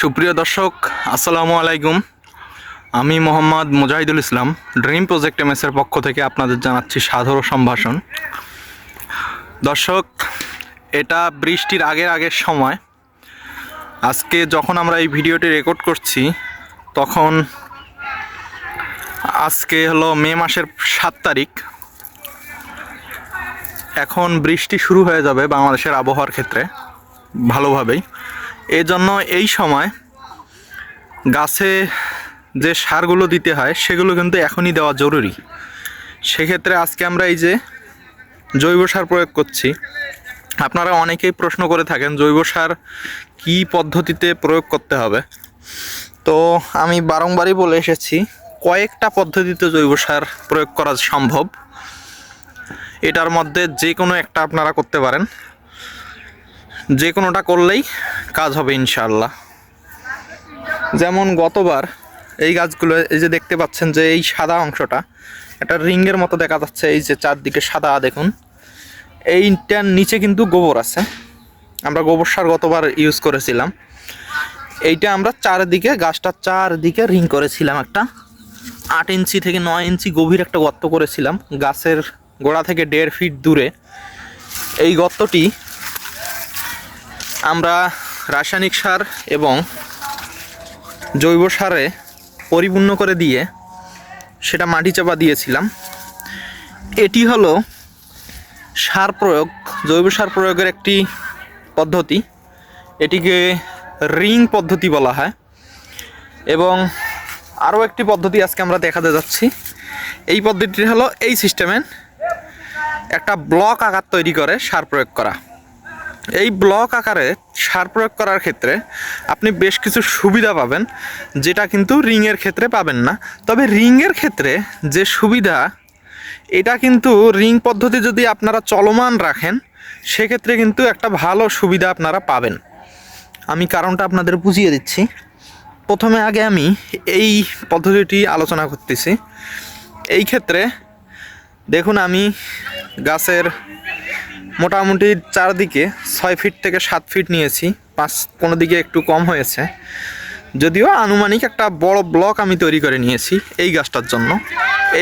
সুপ্রিয় দর্শক, আসসালামু আলাইকুম। আমি Mohammad Mujahidul Islam dream project M এমএসের পক্ষ থেকে আপনাদের জানাচ্ছি সাদর সম্ভাষণ। দর্শক, এটা বৃষ্টির আগের আগের সময়। আজকে যখন আমরা এই ভিডিওটি রেকর্ড করছি, তখন আজকে হলো মে মাসের সাত তারিখ। এখন বৃষ্টি শুরু হয়ে যাবে বাংলাদেশের আবহাওয়ার ক্ষেত্রে, ভালোভাবেই। এই জন্য এই সময় গাছে যে সারগুলো দিতে হয়, সেগুলো কিন্তু এখনই দেওয়া জরুরি। সেক্ষেত্রে আজকে আমরা এই যে জৈব সার প্রয়োগ করছি, আপনারা অনেকেই প্রশ্ন করে থাকেন জৈব সার কী পদ্ধতিতে প্রয়োগ করতে হবে। তো আমি বারংবারই বলে এসেছি, কয়েকটা পদ্ধতিতে জৈব সার প্রয়োগ করা সম্ভব। এটার মধ্যে যে কোনো একটা আপনারা করতে পারেন। যে কোনোটা করলেই কাজ হবে ইনশাল্লাহ যেমন গতবার এই গাছগুলো, এই যে দেখতে পাচ্ছেন যে এই সাদা অংশটা, একটা রিংয়ের মতো দেখা যাচ্ছে, এই যে চারদিকে সাদা দেখুন। এইটার নিচে কিন্তু গোবর আছে। আমরা গোবর সার গতবার ইউজ করেছিলাম। এইটা আমরা চারদিকে গাছটার চারদিকে রিং করেছিলাম একটা। আট ইঞ্চি থেকে নয় ইঞ্চি গভীর একটা গর্ত করেছিলাম। গাছের গোড়া থেকে দেড় ফিট দূরে। এই গর্তটি আমরা রাসায়নিক সার এবং জৈব সারে পরিপূর্ণ করে দিয়ে সেটা মাটি চাপা দিয়েছিলাম। এটি হলো সার প্রয়োগ, জৈব সার প্রয়োগের একটি পদ্ধতি। এটিকে রিং পদ্ধতি বলা হয়। এবং আরও একটি পদ্ধতি আজকে আমরা দেখাতে যাচ্ছি। এই পদ্ধতিটি হলো এই সিস্টেমের একটা ব্লক আকার তৈরি করে সার প্রয়োগ করা। এই ব্লক আকারে সার প্রয়োগ করার ক্ষেত্রে আপনি বেশ কিছু সুবিধা পাবেন, যেটা কিন্তু রিংয়ের ক্ষেত্রে পাবেন না। তবে রিংয়ের ক্ষেত্রে যে সুবিধা, এটা কিন্তু রিং পদ্ধতি যদি আপনারা চলমান রাখেন, সেক্ষেত্রে কিন্তু একটা ভালো সুবিধা আপনারা পাবেন। আমি কারণটা আপনাদের বুঝিয়ে দিচ্ছি। প্রথমে আগে আমি এই পদ্ধতিটি আলোচনা করতেছি। এই ক্ষেত্রে দেখুন আমি গাছের মোটামুটি চারদিকে ছয় ফিট থেকে সাত ফিট নিয়েছি। পাঁচ কোনো দিকে একটু কম হয়েছে। যদিও আনুমানিক একটা বড় ব্লক আমি তৈরি করে নিয়েছি এই গাছটার জন্য।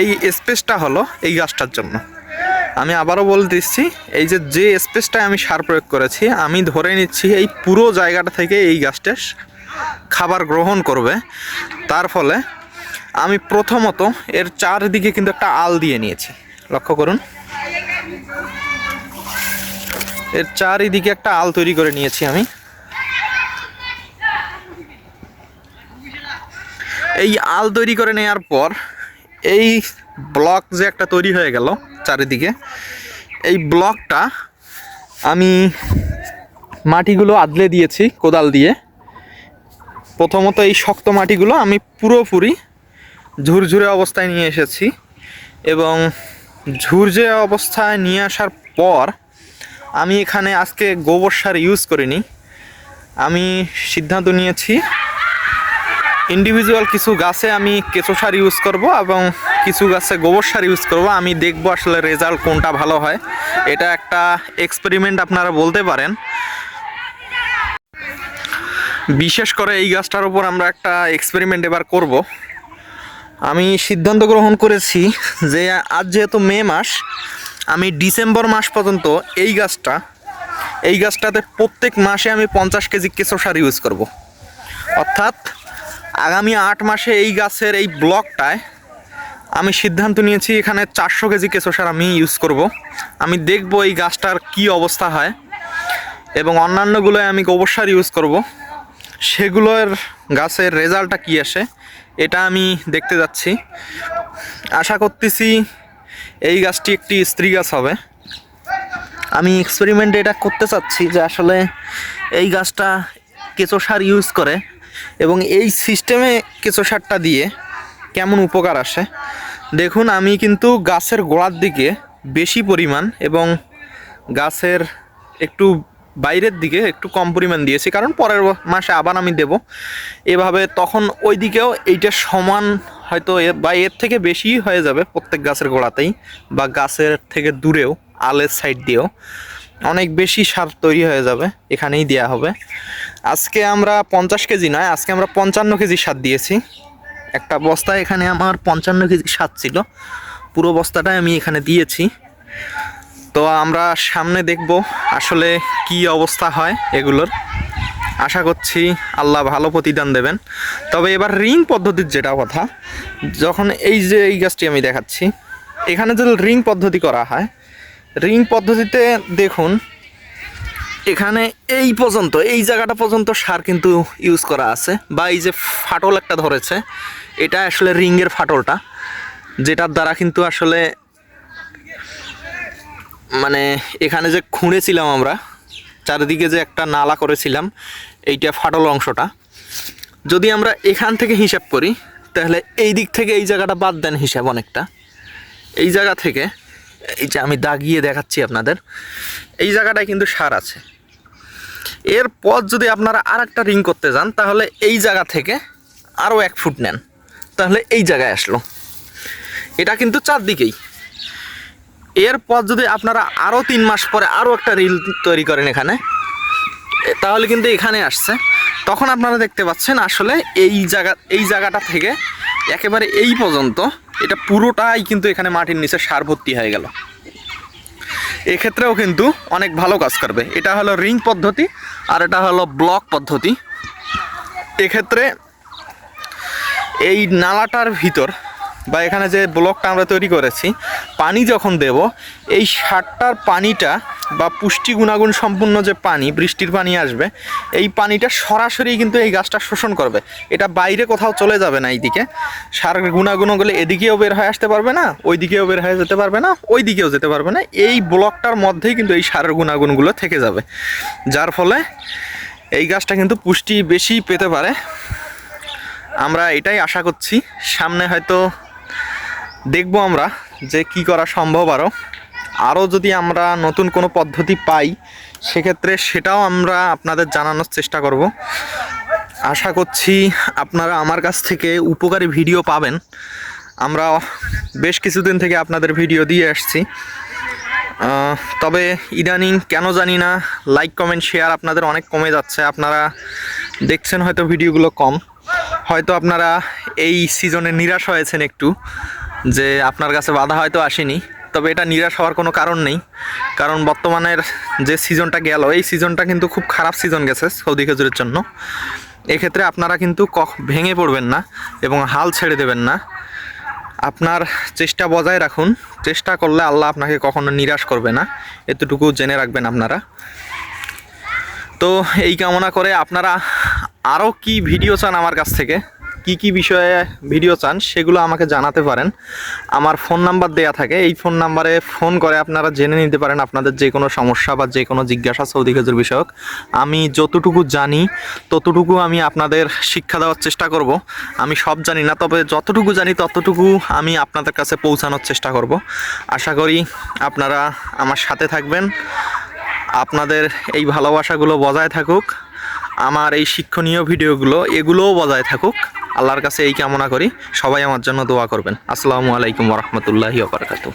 এই স্পেসটা হলো এই গাছটার জন্য। আমি আবারও বলে দিচ্ছি, এই যে যে স্পেসটায় আমি সার প্রয়োগ করেছি, আমি ধরে নিচ্ছি এই পুরো জায়গাটা থেকে এই গাছটা খাবার গ্রহণ করবে। তার ফলে আমি প্রথমত এর চারদিকে কিন্তু একটা আল দিয়ে নিয়েছি। লক্ষ্য করুন। এর চারিদিকে একটা আল তৈরি করে নিয়েছি আমি। এই আল তৈরি করে নেওয়ার পর এই ব্লক যে একটা তৈরি হয়ে গেল চারিদিকে, এই ব্লকটা আমি মাটিগুলো আদলে দিয়েছি কোদাল দিয়ে। প্রথমত এই শক্ত মাটিগুলো আমি পুরোপুরি ঝুরঝুরে অবস্থায় নিয়ে এসেছি এবং ঝুরঝে অবস্থায় নিয়ে আসার পর আমি এখানে আজকে গোবর সার ইউজ করিনি। আমি সিদ্ধান্ত নিয়েছি ইন্ডিভিজুয়াল কিছু গাছে আমি কেঁচো সার ইউজ করব এবং কিছু গাছে গোবর সার ইউজ করব। আমি দেখব আসলে রেজাল্ট কোনটা ভালো হয়। এটা একটা এক্সপেরিমেন্ট আপনারা বলতে পারেন। বিশেষ করে এই গাছটার উপর আমরা একটা এক্সপেরিমেন্ট এবার করব। আমি সিদ্ধান্ত গ্রহণ করেছি যে আজ যেহেতু মে মাস আমি ডিসেম্বর মাস পর্যন্ত এই গাছটা, এই গাছটাতে প্রত্যেক মাসে আমি পঞ্চাশ কেজি কেঁচো সার ইউজ করব। অর্থাৎ আগামী আট মাসে এই গাছের এই ব্লকটায় আমি সিদ্ধান্ত নিয়েছি এখানে চারশো কেজি কেঁচো সার আমি ইউজ করব। আমি দেখব এই গাছটার কি অবস্থা হয় এবং অন্যান্যগুলোয় আমি গোবর সার ইউজ করব। সেগুলোর গাছের রেজাল্টটা কী আসে, এটা আমি দেখতে যাচ্ছি। আশা করতেছি এই গাছটি একটি স্ত্রী গাছ হবে। আমি এক্সপেরিমেন্ট এটা করতে চাচ্ছি যে আসলে এই গাছটা কেঁচো সার ইউজ করে এবং এই সিস্টেমে কেঁচো সারটা দিয়ে কেমন উপকার আসে। দেখুন, আমি কিন্তু গাছের গোড়ার দিকে বেশি পরিমাণ এবং গাছের একটু বাইরের দিকে একটু কম পরিমাণ দিয়েছি, কারণ পরের মাসে আবার আমি দেব। এভাবে তখন ওই দিকেও এইটা সমান হয়তো বা এর থেকে বেশি হয়ে যাবে প্রত্যেক গাছের গোড়াতেই বা গাছের থেকে দূরেও, আলের সাইড দিয়েও। অনেক বেশি সার তৈরি হয়ে যাবে, এখানেই দেওয়া হবে। আজকে আমরা পঞ্চাশ কেজি নয়, আজকে আমরা পঞ্চান্ন কেজি সার দিয়েছি। একটা বস্তা এখানে আমার পঞ্চান্ন কেজি সার ছিল। পুরো বস্তাটাই আমি এখানে দিয়েছি। তো আমরা সামনে দেখব আসলে কি অবস্থা হয় এগুলোর। আশা করছি আল্লাহ ভালো প্রতিদান দেবেন। তবে এবার রিং পদ্ধতির যেটা কথা, যখন এই যে এই গাছটি আমি দেখাচ্ছি, এখানে যদি রিং পদ্ধতি করা হয়, রিং পদ্ধতিতে দেখুন, এখানে এই পর্যন্ত, এই জায়গাটা পর্যন্ত সার কিন্তু ইউজ করা আছে, বা এই যে ফাটল একটা ধরেছে, এটা আসলে রিংয়ের ফাটলটা, যেটার দ্বারা কিন্তু আসলে মানে এখানে যে খুঁড়েছিলাম আমরা চারিদিকে যে একটা নালা করেছিলাম, এইটা ফাটল অংশটা। যদি আমরা এখান থেকে হিসাব করি, তাহলে এই দিক থেকে এই জায়গাটা বাদ দেন হিসাব অনেকটা। এই জায়গা থেকে, এই যে আমি দাগিয়ে দেখাচ্ছি আপনাদের, এই জায়গাটায় কিন্তু সার আছে। এর এরপর যদি আপনারা আর একটা রিং করতে যান, তাহলে এই জায়গা থেকে আরও এক ফুট নেন। তাহলে এই জায়গায় আসলো। এটা কিন্তু চারদিকেই। এরপর যদি আপনারা আরও তিন মাস পরে আরও একটা রিল তৈরি করেন এখানে তাহলে কিন্তু এখানে আসছে। তখন আপনারা দেখতে পাচ্ছেন আসলে এই জায়গা, এই জায়গাটা থেকে একেবারে এই পর্যন্ত এটা পুরোটাই কিন্তু এখানে মাটির নিচে সার ভর্তি হয়ে গেল। এক্ষেত্রেও কিন্তু অনেক ভালো কাজ করবে। এটা হলো রিং পদ্ধতি আর এটা হলো ব্লক পদ্ধতি। এক্ষেত্রে এই নালাটার ভিতর বা এখানে যে ব্লকটা আমরা তৈরি করেছি, পানি যখন দেব, এই সারটার পানিটা বা পুষ্টি গুণাগুণ সম্পূর্ণ যে পানি, বৃষ্টির পানি আসবে, এই পানিটা সরাসরি কিন্তু এই গাছটা শোষণ করবে। এটা বাইরে কোথাও চলে যাবে না এইদিকে। সারের গুণাগুণগুলো এদিকেও বের হয়ে আসতে পারবে না ওই দিকেও বের হয়ে যেতে পারবে না ওই দিকেও যেতে পারবে না। এই ব্লকটার মধ্যেই কিন্তু এই সারের গুণাগুণগুলো থেকে যাবে। যার ফলে এই গাছটা কিন্তু পুষ্টি বেশি পেতে পারে। আমরা এটাই আশা করছি। সামনে হয়তো দেখব আমরা যে কি করা সম্ভব আরও আরও যদি আমরা নতুন কোনো পদ্ধতি পাই, সেক্ষেত্রে সেটাও আমরা আপনাদের জানানোর চেষ্টা করব। আশা করছি আপনারা আমার কাছ থেকে উপকারী ভিডিও পাবেন। আমরা বেশ কিছুদিন থেকে আপনাদের ভিডিও দিয়ে আসছি। তবে ইদানিং কেন জানি না লাইক কমেন্ট শেয়ার আপনাদের অনেক কমে যাচ্ছে। আপনারা দেখছেন হয়তো ভিডিওগুলো কম। হয়তো আপনারা এই সিজনে নিরাশ হয়েছেন একটু। যে আপনার কাছে বাধা হয়তো আসেনি, তবে এটা নিরাশ হওয়ার কোনো কারণ নেই। কারণ বর্তমানের যে সিজনটা গেল, এই সিজনটা কিন্তু খুব খারাপ সিজন গেছে সৌদি খেজুরের জন্য। এক্ষেত্রে আপনারা কিন্তু কখ- ভেঙে পড়বেন না এবং হাল ছেড়ে দেবেন না। আপনার চেষ্টা বজায় রাখুন। চেষ্টা করলে আল্লাহ আপনাকে কখনো নিরাশ করবে না। এতটুকু জেনে রাখবেন আপনারা। তো এই কামনা করে আপনারা আরও কি ভিডিও চান আমার কাছ থেকে কি কি বিষয়ে ভিডিও চান সেগুলো আমাকে জানাতে পারেন। আমার ফোন নাম্বার দেয়া থাকে, এই ফোন নাম্বারে ফোন করে আপনারা জেনে নিতে পারেন আপনাদের যে কোনো সমস্যা বা যে কোনো জিজ্ঞাসা সৌদি খেজুর বিষয়ক। আমি যতটুকু জানি, ততটুকু আমি আপনাদের শিক্ষা দেওয়ার চেষ্টা করব। আমি সব জানি না, তবে যতটুকু জানি ততটুকু আমি আপনাদের কাছে পৌঁছানোর চেষ্টা করব। আশা করি আপনারা আমার সাথে থাকবেন। আপনাদের এই ভালোবাসাগুলো বজায় থাকুক। আমার এই শিক্ষণীয় ভিডিওগুলো এগুলোও বজায় থাকুক। আল্লাহর কাছে এই কামনা করি। সবাই আমার জন্য দোয়া করবেন। আসসালামু আলাইকুম রহমতুল্লাহি ওবরাকাতুহ